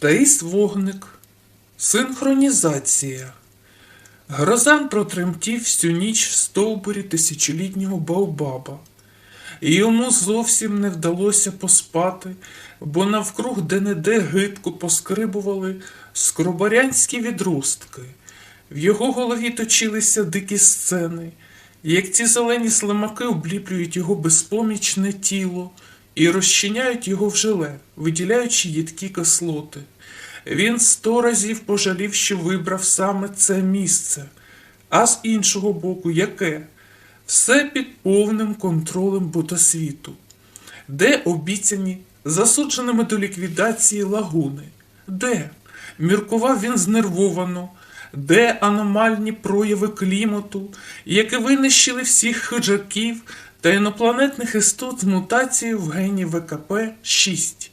Таїс Вогник. Синхронізація. Грозан протремтів всю ніч в стовбурі тисячолітнього Баобаба. І йому зовсім не вдалося поспати, бо навкруг де-не-де гидко поскрибували скробарянські відростки. В його голові точилися дикі сцени, як ці зелені слимаки обліплюють його безпомічне тіло і розчиняють його в желе, виділяючи їдкі кислоти. Він сто разів пожалів, що вибрав саме це місце, а з іншого боку, яке? Все під повним контролем ботосвіту, де обіцяні засудженими до ліквідації лагуни, де міркував він знервовано, де аномальні прояви клімату, які винищили всіх хижаків та інопланетних істот з мутацією в гені ВКП-6.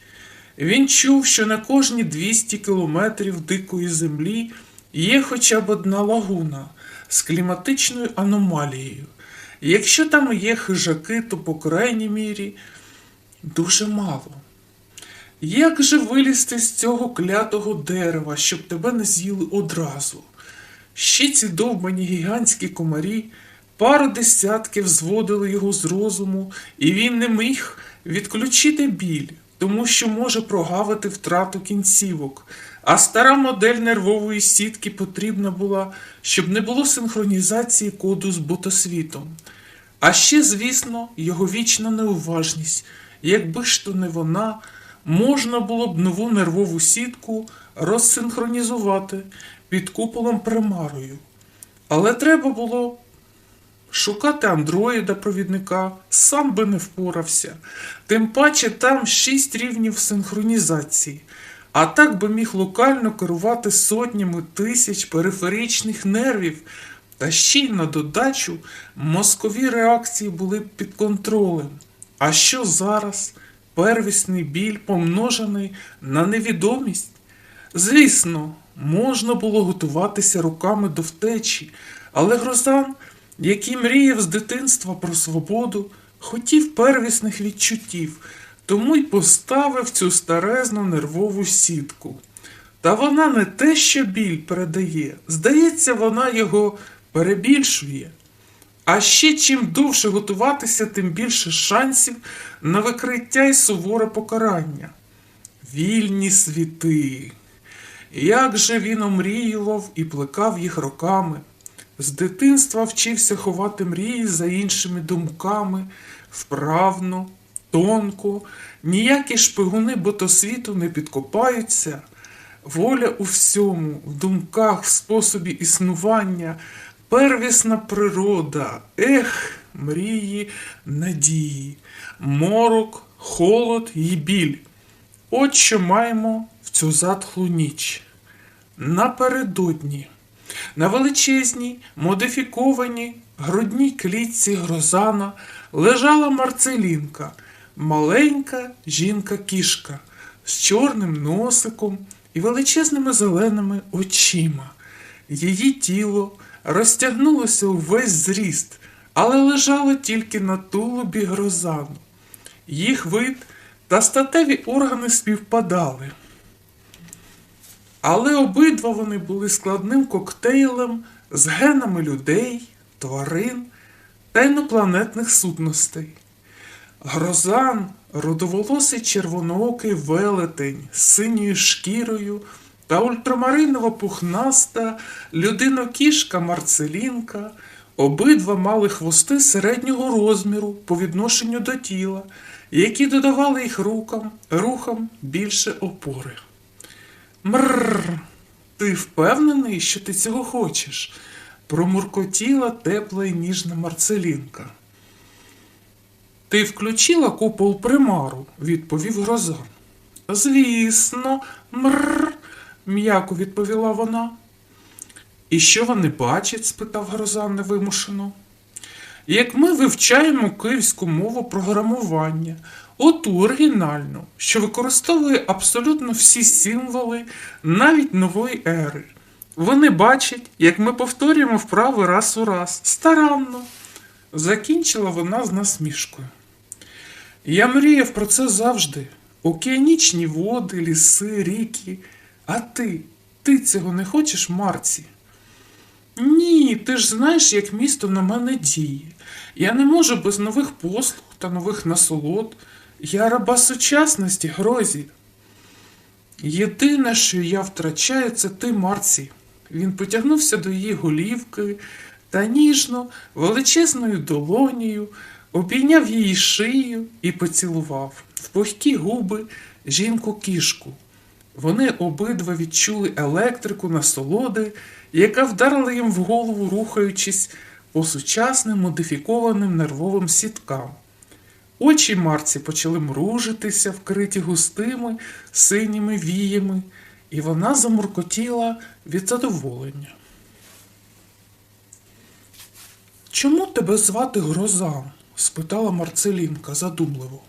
Він чув, що на кожні 200 кілометрів дикої землі є хоча б одна лагуна з кліматичною аномалією. Якщо там є хижаки, то по крайній мірі дуже мало. Як же вилізти з цього клятого дерева, щоб тебе не з'їли одразу? Ще ці довбані гігантські комарі пару десятків зводили його з розуму, і він не міг відключити біль, тому що може прогавити втрату кінцівок. А стара модель нервової сітки потрібна була, щоб не було синхронізації коду з ботосвітом. А ще, звісно, його вічна неуважність. Якби ж то не вона, можна було б нову нервову сітку розсинхронізувати під куполом примарою. Але треба було шукати андроїда-провідника, сам би не впорався. Тим паче там шість рівнів синхронізації. А так би міг локально керувати сотнями тисяч периферичних нервів. Та ще й на додачу мозкові реакції були під контролем. А що зараз? Первісний біль помножений на невідомість? Звісно, можна було готуватися руками до втечі, але Грозан, який мріяв з дитинства про свободу, хотів первісних відчуттів, тому й поставив цю старезну нервову сітку. Та вона не те, що біль передає, здається, вона його перебільшує. А ще чим довше готуватися, тим більше шансів на викриття і суворе покарання. Вільні світи. Як же він омріював і плекав їх роками. З дитинства вчився ховати мрії за іншими думками, вправно, тонко, ніякі шпигуни ботосвіту не підкопаються. Воля у всьому, в думках, в способі існування, первісна природа, ех, мрії, надії, морок, холод і біль. От що маємо в цю затхлу ніч. Напередодні, на величезній, модифікованій грудній клітці Грозана лежала Марцелінка, маленька жінка-кішка з чорним носиком і величезними зеленими очима. Її тіло розтягнулося увесь зріст, але лежало тільки на тулубі грозану. Їх вид та статеві органи співпадали. Але обидва вони були складним коктейлем з генами людей, тварин та інопланетних сутностей. Грозан, родоволосий червоноокий велетень з синьою шкірою та ультрамаринова пухнаста людинокішка Марцелінка обидва мали хвости середнього розміру по відношенню до тіла, які додавали їх рукам, рухам більше опори. Мрррр, ти впевнений, що ти цього хочеш? промуркотіла тепла і ніжна Марцелінка. Ти включила купол примару, відповів гроза. Звісно, мрррр, м'яко відповіла вона. І що вони бачать? спитав Грозан невимушено. Як ми вивчаємо київську мову програмування, оту оригінальну, що використовує абсолютно всі символи навіть нової ери. Вони бачать, як ми повторюємо вправи раз у раз, старанно. Закінчила вона з насмішкою. Я мріяв про це завжди. Океанічні води, ліси, ріки, А ти, ти цього не хочеш, Марці? Ні, ти ж знаєш, як місто на мене діє. Я не можу без нових послуг та нових насолод. Я раба сучасності, Грозі. Єдине, що я втрачаю, це ти, Марці. Він потягнувся до її голівки та ніжно, величезною долонею, обійняв її шию і поцілував в пухкі губи жінку кішку. Вони обидва відчули електрику насолоди, яка вдарила їм в голову, рухаючись по сучасним модифікованим нервовим сіткам. Очі Марці почали мружитися, вкриті густими синіми віями, і вона замуркотіла від задоволення. Чому тебе звати Гроза? спитала Марцелінка задумливо.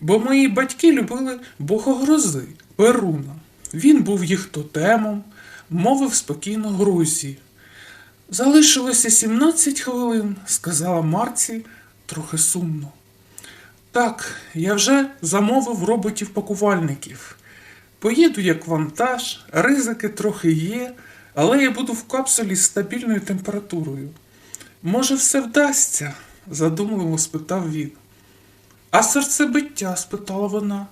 Бо мої батьки любили богогрози, Перуна. Він був їх тотемом, мовив спокійно Грузі. Залишилося 17 хвилин, сказала Марці трохи сумно. Так, я вже замовив роботів-пакувальників. Поїду як вантаж, ризики трохи є, але я буду в капсулі з стабільною температурою. Може, все вдасться? задумливо спитав він. А серцебиття? спитала вона.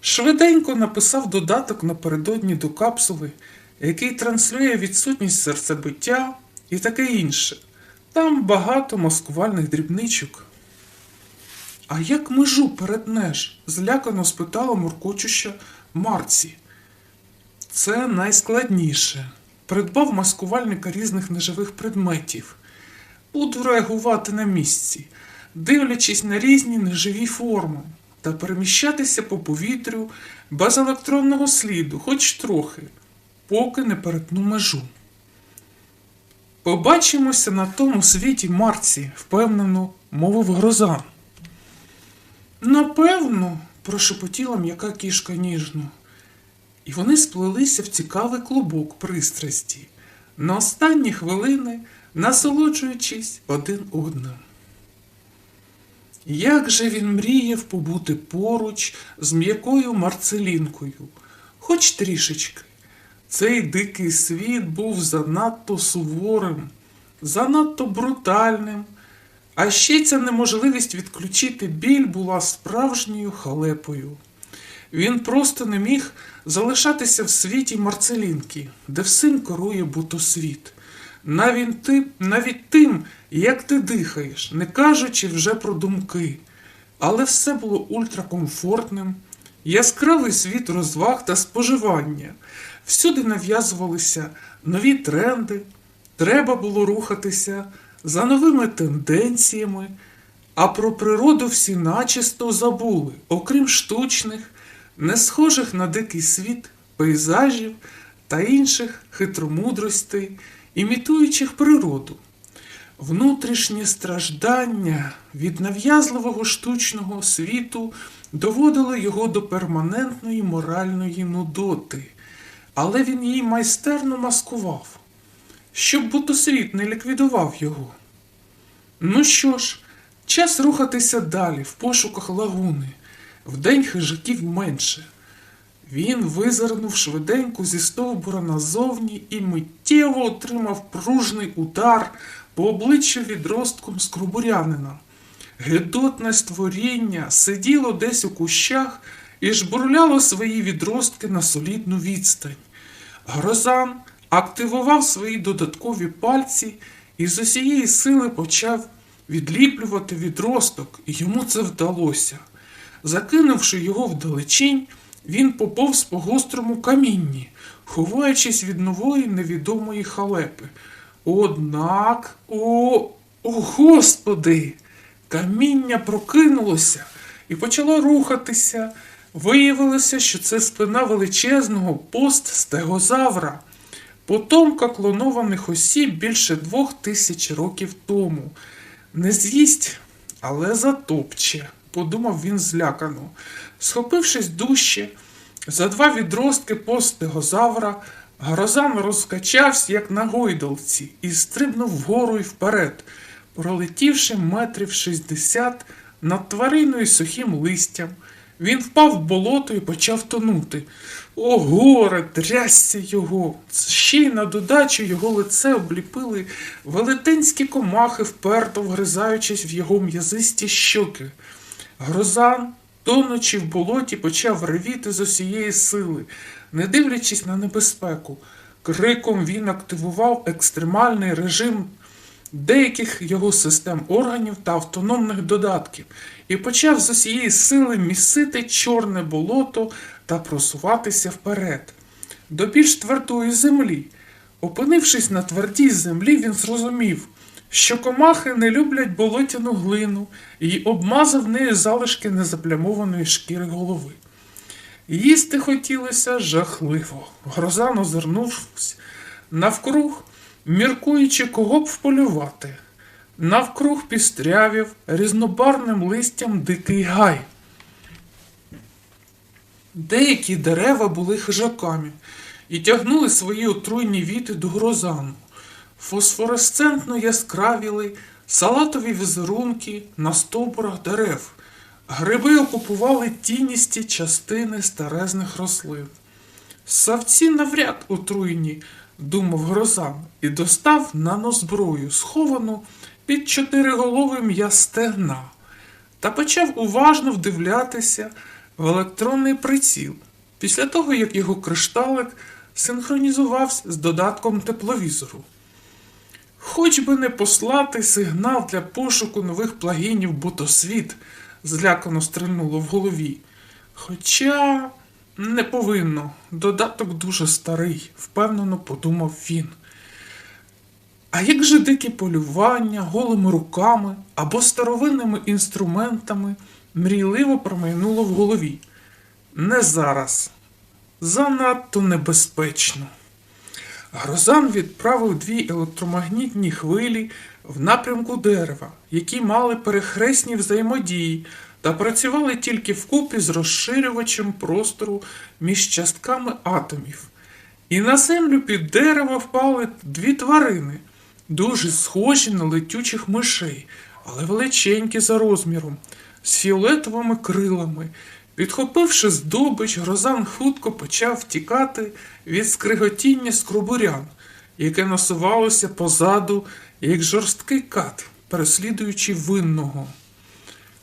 Швиденько написав додаток напередодні до капсули, який транслює відсутність серцебиття і таке інше. Там багато маскувальних дрібничок. А як межу перетнеш? злякано спитала муркочуща Марці. Це найскладніше. Придбав маскувальника різних неживих предметів. Буду реагувати на місці, дивлячись на різні неживі форми та переміщатися по повітрю без електронного сліду, хоч трохи, поки не перетну межу. Побачимося на тому світі Марці, впевнено, мовив гроза. Напевно, прошепотіла м'яка кішка ніжно, і вони сплелися в цікавий клубок пристрасті, на останні хвилини насолоджуючись один одним. Як же він мріяв побути поруч з м'якою Марцелінкою, хоч трішечки. Цей дикий світ був занадто суворим, занадто брутальним, а ще ця неможливість відключити біль була справжньою халепою. Він просто не міг залишатися в світі Марцелінки, де всім керує бутосвіт. Навіть ти, навіть тим, як ти дихаєш, не кажучи вже про думки. Але все було ультракомфортним, яскравий світ розваг та споживання. Всюди нав'язувалися нові тренди, треба було рухатися за новими тенденціями, а про природу всі начисто забули, окрім штучних, не схожих на дикий світ, пейзажів та інших хитромудростей, імітуючих природу. Внутрішнє страждання від нав'язливого штучного світу доводило його до перманентної моральної нудоти, але він її майстерно маскував, щоб бутосвіт не ліквідував його. Ну що ж, час рухатися далі в пошуках лагуни, вдень хижаків менше. Він визирнув швиденько зі стовбура назовні і миттєво отримав пружний удар по обличчю відростком скрубурянина. Гедотне створіння сиділо десь у кущах і жбурляло свої відростки на солідну відстань. Грозан активував свої додаткові пальці і з усієї сили почав відліплювати відросток, і йому це вдалося. Закинувши його вдалечінь, він поповз по гострому камінні, ховаючись від нової невідомої халепи. Однак, о, о господи! Каміння прокинулося і почало рухатися. Виявилося, що це спина величезного постстегозавра, потомка клонованих осіб більше двох тисяч років тому. Не з'їсть, але затопче, подумав він злякано. Схопившись дужче, за два відростки постстегозавра, Грозан розкачався, як на гойдалці, і стрибнув вгору і вперед, пролетівши метрів шістдесят над твариною сухим листям, Він впав в болото і почав тонути. О, горе, трясся його. Ще й на додачу його лице обліпили велетенські комахи, вперто вгризаючись в його м'язисті щоки. Грозан, тонучи в болоті, почав ревіти з усієї сили, не дивлячись на небезпеку. Криком він активував екстремальний режим деяких його систем органів та автономних додатків і почав з усієї сили місити чорне болото та просуватися вперед до більш твердої землі. Опинившись на твердій землі, він зрозумів, що комахи не люблять болотяну глину і обмазав нею залишки незаплямованої шкіри голови. Їсти хотілося жахливо. Грозан озирнувся навкруг, міркуючи, кого б вполювати. Навкруг пістрявів різнобарним листям дикий гай. Деякі дерева були хижаками і тягнули свої отруйні віти до грозану. Фосфоресцентно яскравіли салатові візерунки на стовбурах дерев. Гриби окупували тіністі частини старезних рослин. Савці навряд отруйні, думав Грозан, і достав нанозброю, сховану під чотириголовим я стегна, та почав уважно вдивлятися в електронний приціл, після того, як його кришталик синхронізувався з додатком тепловізору. Хоч би не послати сигнал для пошуку нових плагінів ботосвіт, злякано стрельнуло в голові. Хоча не повинно, додаток дуже старий, впевнено подумав він. А як же дике полювання голими руками або старовинними інструментами мрійливо промайнуло в голові? Не зараз. Занадто небезпечно. Грозан відправив дві електромагнітні хвилі в напрямку дерева, які мали перехресні взаємодії та працювали тільки вкупі з розширювачем простору між частками атомів. І на землю під дерево впали дві тварини, дуже схожі на летючих мишей, але величенькі за розміром, з фіолетовими крилами. Підхопивши здобич, Грозан хутко почав втікати від скриготіння скрубурян, яке насувалося позаду, як жорсткий кат, переслідуючи винного.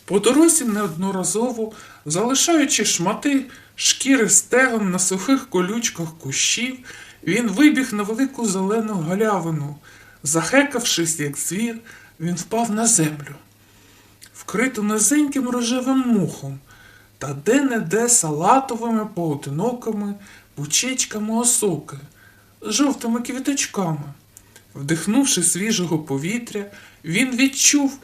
По дорозі неодноразово, залишаючи шмати шкіри стегом на сухих колючках кущів, він вибіг на велику зелену галявину. Захекавшись, як звір, він впав на землю, вкриту низеньким рожевим мухом та де-не-де салатовими поодинокими бучечками осоки жовтими квіточками. Вдихнувши свіжого повітря, він відчув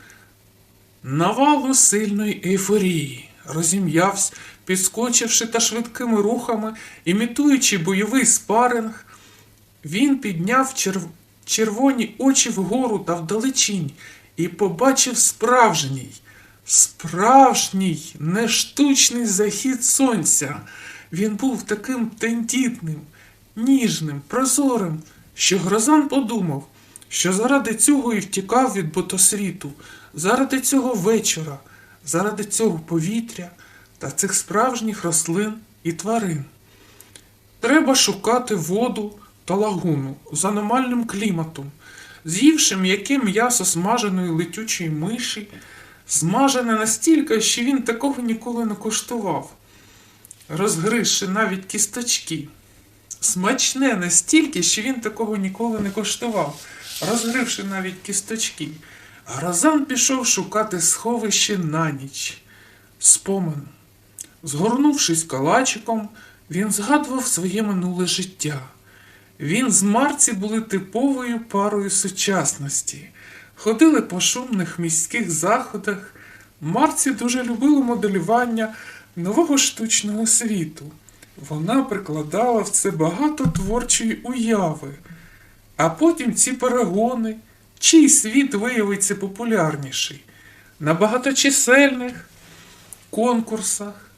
навалу сильної ейфорії, розім'явся, підскочивши та швидкими рухами, імітуючи бойовий спаринг, він підняв черв... червоні очі вгору та вдалечінь і побачив справжній, справжній, не штучний захід сонця. Він був таким тендітним, ніжним, прозорим, що Грозан подумав, що заради цього і втікав від ботосвіту, заради цього вечора, заради цього повітря та цих справжніх рослин і тварин. Треба шукати воду та лагуну з аномальним кліматом, з'ївши м'яке м'ясо смаженої летючої миші, смажене настільки, що він такого ніколи не коштував, розгризши навіть кісточки. Смачне настільки, що він такого ніколи не коштував, розгривши навіть кісточки. Грозан пішов шукати сховище на ніч. Спомин. Згорнувшись калачиком, він згадував своє минуле життя. Він з Марці були типовою парою сучасності, ходили по шумних міських заходах. Марці дуже любила моделювання нового штучного світу. Вона прикладала в це багато творчої уяви, а потім ці перегони, чий світ виявиться популярніший, на багаточисельних конкурсах.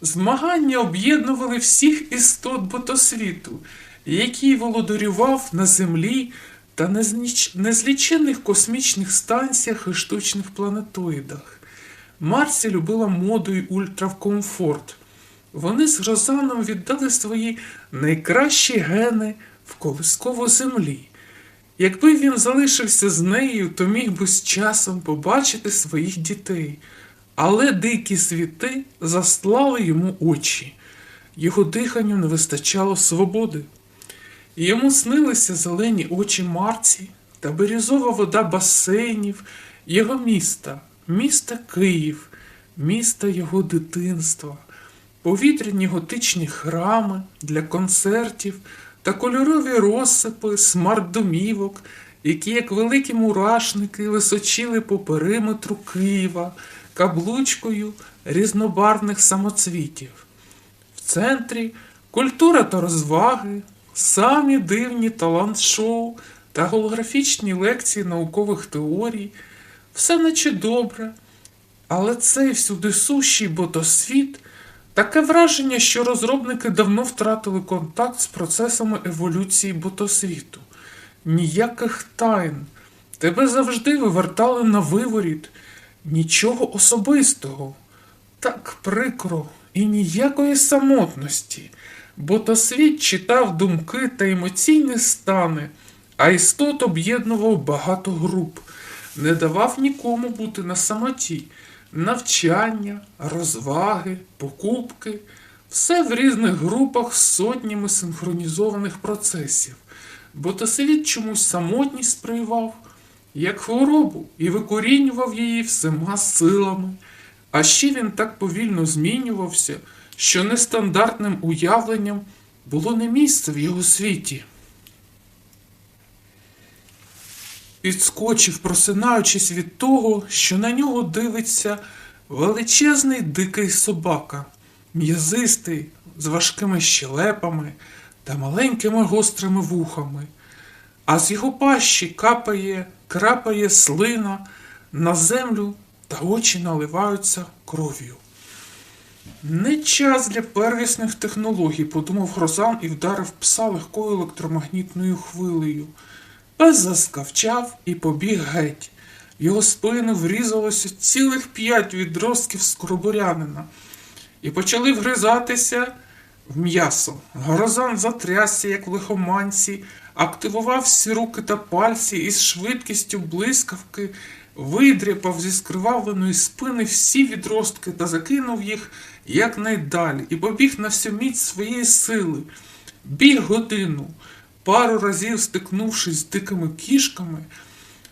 Змагання об'єднували всіх істот ботосвіту, який володарював на землі та незліченних космічних станціях і штучних планетоїдах. Марсі любила моду і ультракомфорт. Вони з Розаном віддали свої найкращі гени в колискову землі. Якби він залишився з нею, то міг би з часом побачити своїх дітей, але дикі світи застлали йому очі. Його диханню не вистачало свободи. Йому снилися зелені очі Марці та бірюзова вода басейнів, його міста, міста Київ, міста його дитинства, повітряні готичні храми для концертів та кольорові розсипи смарт-домівок, які, як великі мурашники, височили по периметру Києва каблучкою різнобарвних самоцвітів. В центрі культура та розваги, самі дивні талант-шоу та голографічні лекції наукових теорій, все наче добре, але цей всюди сущий ботосвіт таке враження, що розробники давно втратили контакт з процесами еволюції ботосвіту. Ніяких тайн. Тебе завжди вивертали на виворіт, нічого особистого. Так прикро і ніякої самотності, бо то світ читав думки та емоційні стани, а істот об'єднував багато груп, не давав нікому бути на самоті, навчання, розваги, покупки, все в різних групах з сотнями синхронізованих процесів, бо то світ чомусь самотність сприймав, як хворобу, і викорінював її всіма силами. А ще він так повільно змінювався, що нестандартним уявленням було не місце в його світі. Підскочив, просинаючись від того, що на нього дивиться величезний дикий собака, м'язистий, з важкими щелепами та маленькими гострими вухами, а з його пащі капає, крапає слина на землю та очі наливаються кров'ю. Не час для первісних технологій, подумав Грозан і вдарив пса легкою електромагнітною хвилею. Пес заскавчав і побіг геть. В його спину врізалося цілих п'ять відростків скоробурянина і почали вгризатися в м'ясо. Грозан затрясся, як в лихоманці, активував всі руки та пальці і з швидкістю блискавки видряпав зі скривавленої спини всі відростки та закинув їх якнайдалі і побіг на всю міць своєї сили. Біг годину, пару разів стикнувшись з дикими кішками,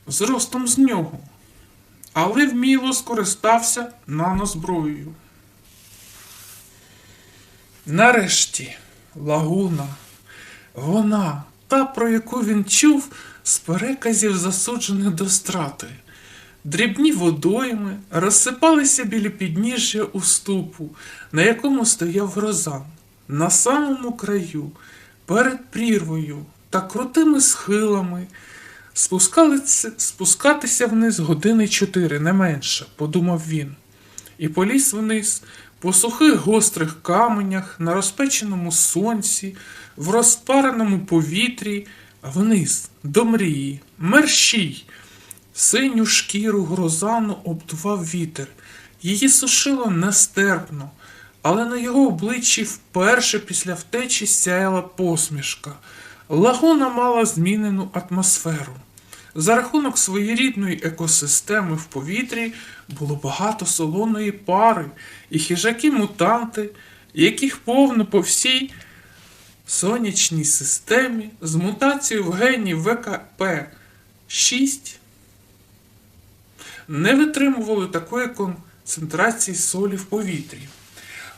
зростом з нього, але вміло скористався нанозброєю. Нарешті лагуна, вона, та, про яку він чув з переказів засуджених до страти. Дрібні водойми розсипалися біля підніжжя уступу, на якому стояв грозан, на самому краю, перед прірвою та крутими схилами. Спускатися вниз години чотири, не менше, подумав він, і поліз вниз по сухих гострих каменях, на розпеченому сонці, в розпареному повітрі, вниз, до мрії, мерщій. Синю шкіру грозану обдував вітер. Її сушило нестерпно, але на його обличчі вперше після втечі сяяла посмішка. Лагуна мала змінену атмосферу. За рахунок своєрідної екосистеми в повітрі було багато солоної пари і хижаки-мутанти, яких повно по всій сонячній системі з мутацією в гені ВКП 6 не витримували такої концентрації солі в повітрі.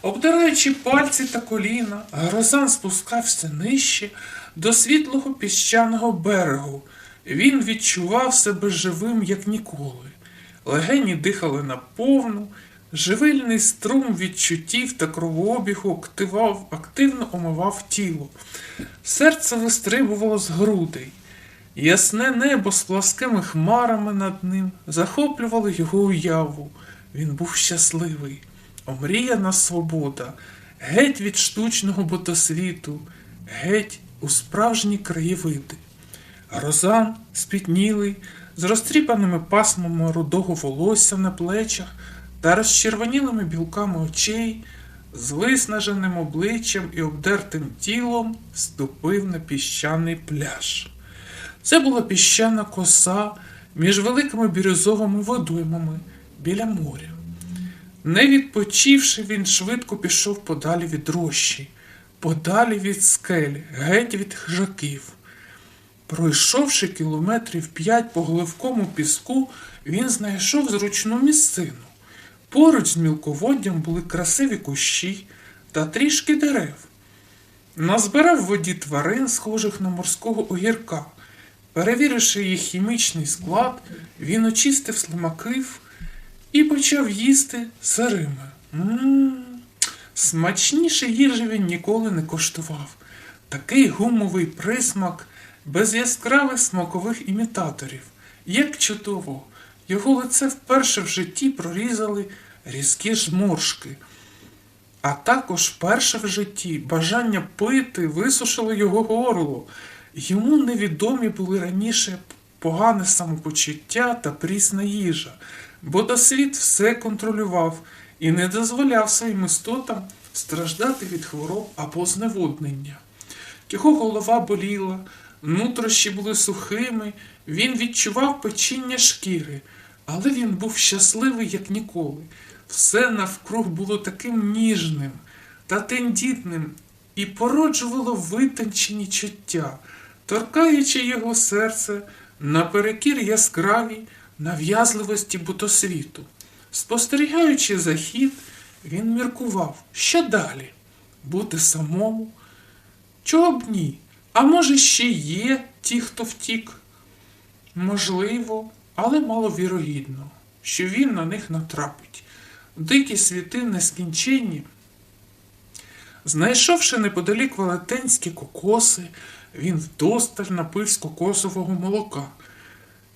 Обдираючи пальці та коліна, Грозан спускався нижче до світлого піщаного берегу. Він відчував себе живим, як ніколи. Легені дихали наповну, живильний струм відчуттів та кровообігу активав, активно омивав тіло. Серце вистрибувало з грудей. Ясне небо з пласкими хмарами над ним захоплювало його уяву. Він був щасливий, омріяна свобода, геть від штучного ботосвіту, геть у справжні краєвиди. Розан, спітнілий, з розтріпаними пасмами рудого волосся на плечах та розчервонілими білками очей, з виснаженим обличчям і обдертим тілом ступив на піщаний пляж. Це була піщана коса між великими бірюзовими водоймами біля моря. Не відпочивши, він швидко пішов подалі від рощі, подалі від скель, геть від хижаків. Пройшовши кілометрів п'ять по гливкому піску, він знайшов зручну місцину. Поруч з мілководдям були красиві кущі та трішки дерев. Назбирав в воді тварин, схожих на морського огірка. Перевіривши їх хімічний склад, він очистив слимаків і почав їсти сирими. М-м-м. Смачніше їжі він ніколи не коштував. Такий гумовий присмак, без яскравих смакових імітаторів. Як чудово! Його лице вперше в житті прорізали різкі жморшки. А також перше в житті бажання пити висушило його горло. Йому невідомі були раніше погане самопочуття та прісна їжа, бо досвід все контролював і не дозволяв своїм істотам страждати від хвороб або зневоднення. Його голова боліла, нутрощі були сухими, він відчував печіння шкіри, але він був щасливий, як ніколи. Все навкруг було таким ніжним та тендітним і породжувало витончені чуття, торкаючи його серце наперекір яскравій нав'язливості бутосвіту. Спостерігаючи захід, він міркував, що далі? Бути самому? Чого б ні? А може, ще є ті, хто втік? Можливо, але маловірогідно, що він на них натрапить. Дикі світи нескінченні. Знайшовши неподалік велетенські кокоси, він вдосталь напив з кокосового молока.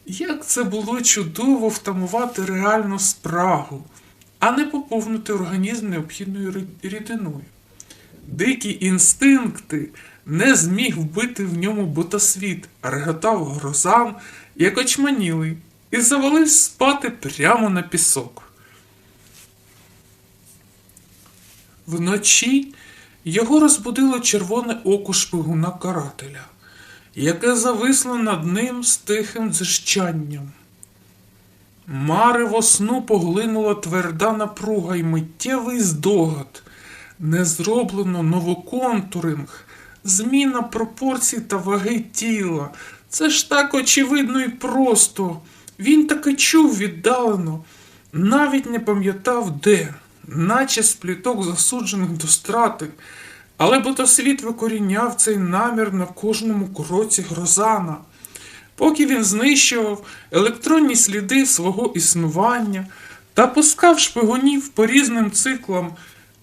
Як це було чудово втамувати реальну спрагу, а не поповнити організм необхідною рідиною. Дикі інстинкти не зміг вбити в ньому ботосвіт, реготав грозам, як очманілий, і завалився спати прямо на пісок. Вночі його розбудило червоне око шпигуна карателя, яке зависло над ним з тихим дзижчанням. Марево сну поглинула тверда напруга й миттєвий здогад. Не зроблено новоконтуринг, зміна пропорцій та ваги тіла. Це ж так очевидно і просто. Він таки чув віддалено, навіть не пам'ятав де, наче з пліток засуджених до страти. Але ботосвіт викоріняв цей намір на кожному кроці грозана. Поки він знищував електронні сліди свого існування та пускав шпигунів по різним циклам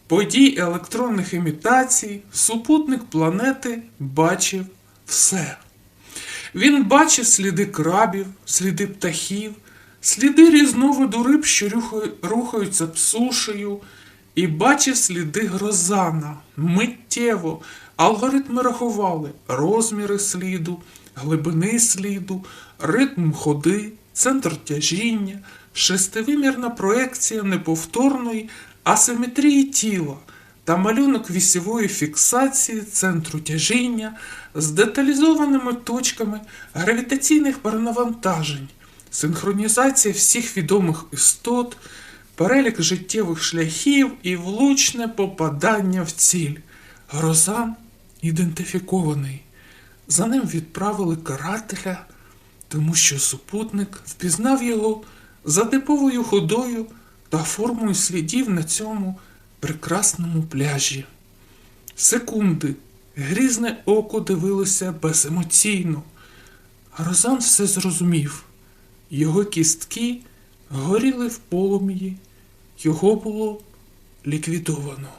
подій електронних імітацій, супутник планети бачив все. Він бачив сліди крабів, сліди птахів, сліди різновиду риб, що рухаються сушею, і бачив сліди грозана. Миттєво алгоритми рахували розміри сліду, глибини сліду, ритм ходи, центр тяжіння, шестивимірна проекція неповторної асиметрії тіла та малюнок вісьової фіксації центру тяжіння з деталізованими точками гравітаційних перенавантажень, синхронізація всіх відомих істот, перелік життєвих шляхів і влучне попадання в ціль. Грозан ідентифікований. За ним відправили карателя, тому що супутник впізнав його за типовою ходою та формою слідів на цьому прекрасному пляжі. Секунди, грізне око дивилося беземоційно. Грозан все зрозумів. Його кістки горіли в полум'ї, його було ліквідовано.